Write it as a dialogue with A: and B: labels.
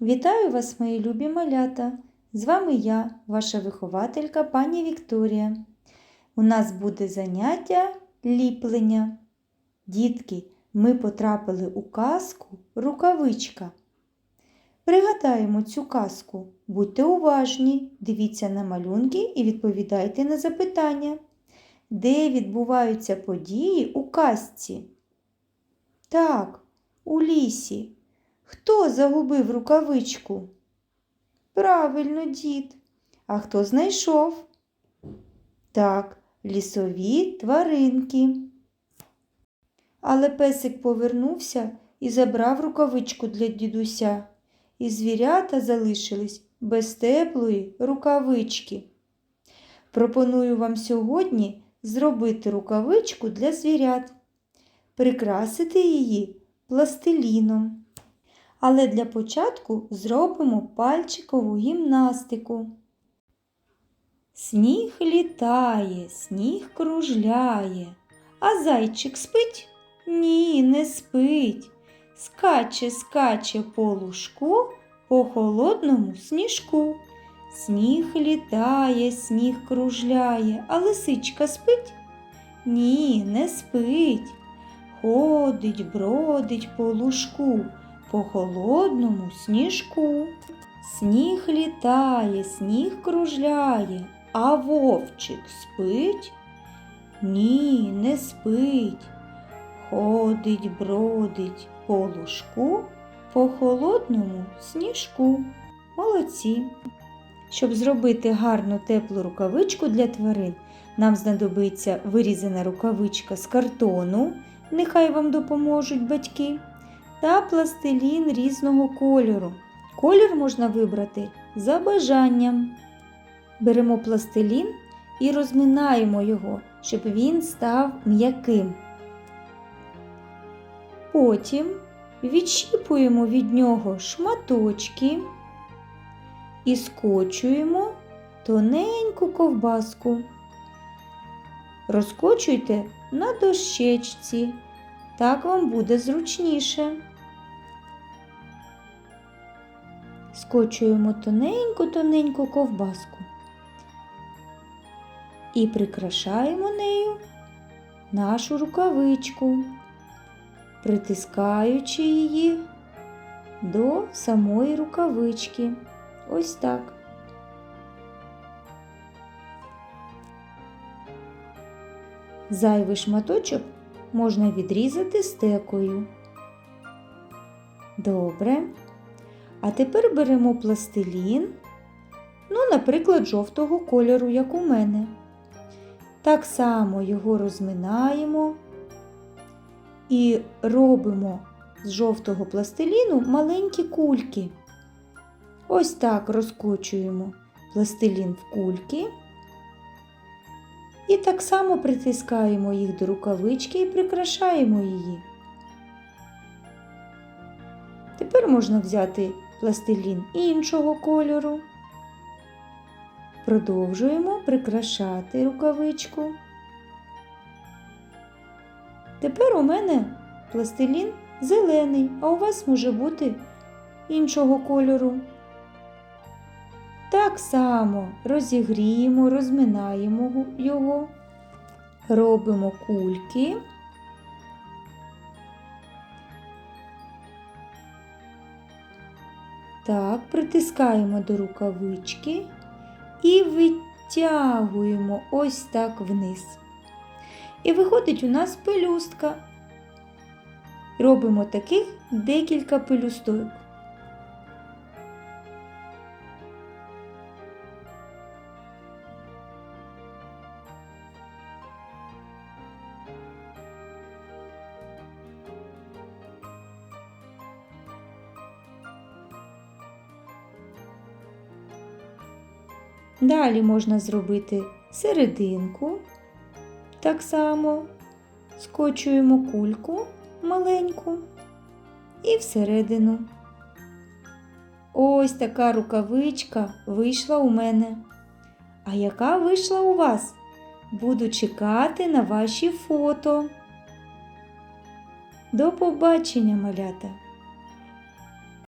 A: Вітаю вас, мої любі малята! З вами я, ваша вихователька пані Вікторія. У нас буде заняття ліплення. Дітки, ми потрапили у казку рукавичка. Пригадаємо цю казку. Будьте уважні, дивіться на малюнки і відповідайте на запитання. Де відбуваються події у казці? Так, у лісі. Хто загубив рукавичку? Правильно, дід. А хто знайшов? Так, лісові тваринки. Але песик повернувся і забрав рукавичку для дідуся, і звірята залишились без теплої рукавички. Пропоную вам сьогодні зробити рукавичку для звірят, прикрасити її пластиліном. Але для початку зробимо пальчикову гімнастику. Сніг літає, сніг кружляє, а зайчик спить? Ні, не спить. Скаче, скаче по лужку, по холодному сніжку. Сніг літає, сніг кружляє, а лисичка спить? Ні, не спить. Ходить, бродить по лужку, по холодному сніжку. Сніг літає, сніг кружляє, а вовчик спить? Ні, не спить. Ходить, бродить по лужку, по холодному сніжку. Молодці. Щоб зробити гарну теплу рукавичку для тварин, нам знадобиться вирізана рукавичка з картону, нехай вам допоможуть батьки, та пластилін різного кольору. Колір можна вибрати за бажанням. Беремо пластилін і розминаємо його, щоб він став м'яким. Потім відщіпуємо від нього шматочки і скочуємо тоненьку ковбаску. Розкочуйте на дощечці, так вам буде зручніше. Скочуємо тоненьку-тоненьку ковбаску і прикрашаємо нею нашу рукавичку, притискаючи її до самої рукавички. Ось так. Зайвий шматочок можна відрізати стекою. Добре. А тепер беремо пластилін, ну, наприклад, жовтого кольору, як у мене. Так само його розминаємо і робимо з жовтого пластиліну маленькі кульки. Ось так розкочуємо пластилін в кульки. І так само притискаємо їх до рукавички і прикрашаємо її. Тепер можна взяти пластилін іншого кольору. Продовжуємо прикрашати рукавичку. Тепер у мене пластилін зелений, а у вас може бути іншого кольору. Так само розігріємо, розминаємо його, робимо кульки. Так, притискаємо до рукавички і витягуємо ось так вниз. І виходить у нас пелюстка. Робимо таких декілька пелюсток. Далі можна зробити серединку. Так само скочуємо кульку маленьку і всередину. Ось така рукавичка вийшла у мене. А яка вийшла у вас? Буду чекати на ваші фото. До побачення, малята!